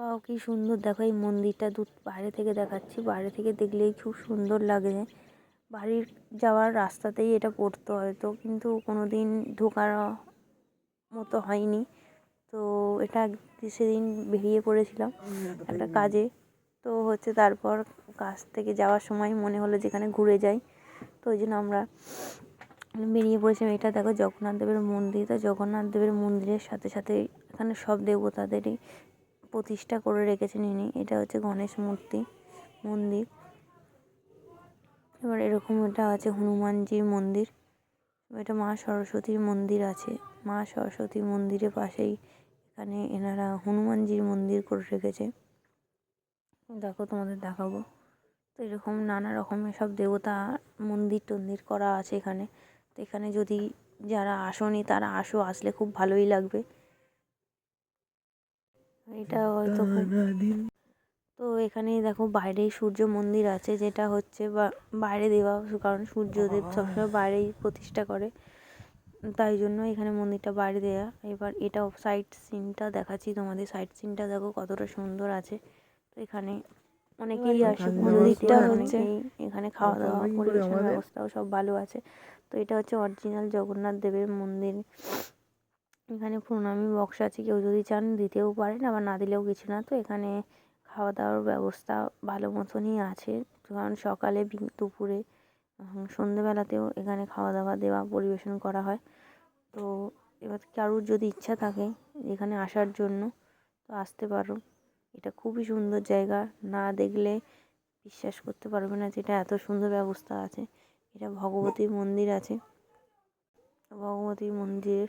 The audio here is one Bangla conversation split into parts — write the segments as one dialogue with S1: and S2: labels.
S1: বাহ কি সুন্দর। দেখো এই মন্দিরটা দূর, বাইরে থেকে দেখাচ্ছি। বাইরে থেকে দেখলেই খুব সুন্দর লাগে। বাড়ির যাওয়ার রাস্তাতেই এটা পড়তো হয়তো, কিন্তু কোনো দিন ঢোকার মতো হয়নি। তো এটা সেদিন বেরিয়ে পড়েছিলাম একটা কাজে। তো হচ্ছে তারপর কাজ থেকে যাওয়ার সময় মনে হলো যেখানে ঘুরে যাই। তো ওই জন্য আমরা বেরিয়ে পড়েছিলাম। এটা দেখো জগন্নাথ দেবের মন্দির। তো জগন্নাথ দেবের মন্দিরের সাথে সাথে এখানে সব দেবতাদেরই প্রতিষ্ঠা করে রেখেছেন ইনি। এটা হচ্ছে গণেশ মূর্তি, মন্দির। এবার এরকম এটা আছে হনুমানজির মন্দির। এটা মা সরস্বতীর মন্দির আছে। মা সরস্বতী মন্দিরের পাশেই এখানে এনারা হনুমানজির মন্দির করে রেখেছে। দেখো তোমাদের দেখাবো। তো এরকম নানা রকমের সব দেবতা মন্দির টন্দির করা আছে এখানে। তো এখানে যদি যারা আসনি, তারা আসো, আসলে খুব ভালোই লাগবে। এটা হয়তো তো এখানে দেখো বাইরে সূর্য মন্দির আছে যেটা হচ্ছে বা বাইরে দেওয়া কারণ সূর্যদেব সবসময় বাইরেই প্রতিষ্ঠা করে। তাই জন্য এখানে মন্দিরটা বাইরে দেওয়া এবার এটা সাইড সিনটা দেখাচ্ছি তোমাদের। সাইড সিনটা দেখো কতটা সুন্দর আছে। তো এখানে অনেকেই আসে মন্দিরটা হচ্ছে এখানে খাওয়া দাওয়া পরিবেশন ব্যবস্থাও সব ভালো আছে। তো এটা হচ্ছে অরিজিনাল জগন্নাথ দেবের মন্দির। এখানে প্রণামী বক্স আছে, কেউ যদি চান দিতেও পারেন, আবার না দিলেও কিছু না। তো এখানে খাওয়া দাওয়ার ব্যবস্থা ভালো মতনই আছে। কারণ সকালে দুপুরে সন্ধেবেলাতেও এখানে খাওয়া দাওয়া দেওয়া, পরিবেশন করা হয়। তো এবার কারুর যদি ইচ্ছা থাকে এখানে আসার জন্য, তো আসতে পারো। এটা খুবই সুন্দর জায়গা। না দেখলে বিশ্বাস করতে পারবে না যে এটা এত সুন্দর ব্যবস্থা আছে। এটা ভগবতীর মন্দির আছে। ভগবতীর মন্দির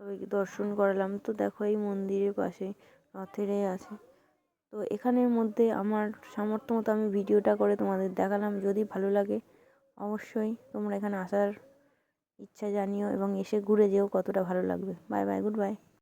S1: সবাইকে দর্শন করালাম। তো দেখো এই মন্দিরের পাশে রথের আছে। তো এখানের মধ্যে আমার সামর্থ্য মতো আমি ভিডিওটা করে তোমাদের দেখালাম। যদি ভালো লাগে অবশ্যই তোমরা এখানে আসার ইচ্ছা জানিও এবং এসে ঘুরে যেও কতটা ভালো লাগবে। Bye bye, good bye.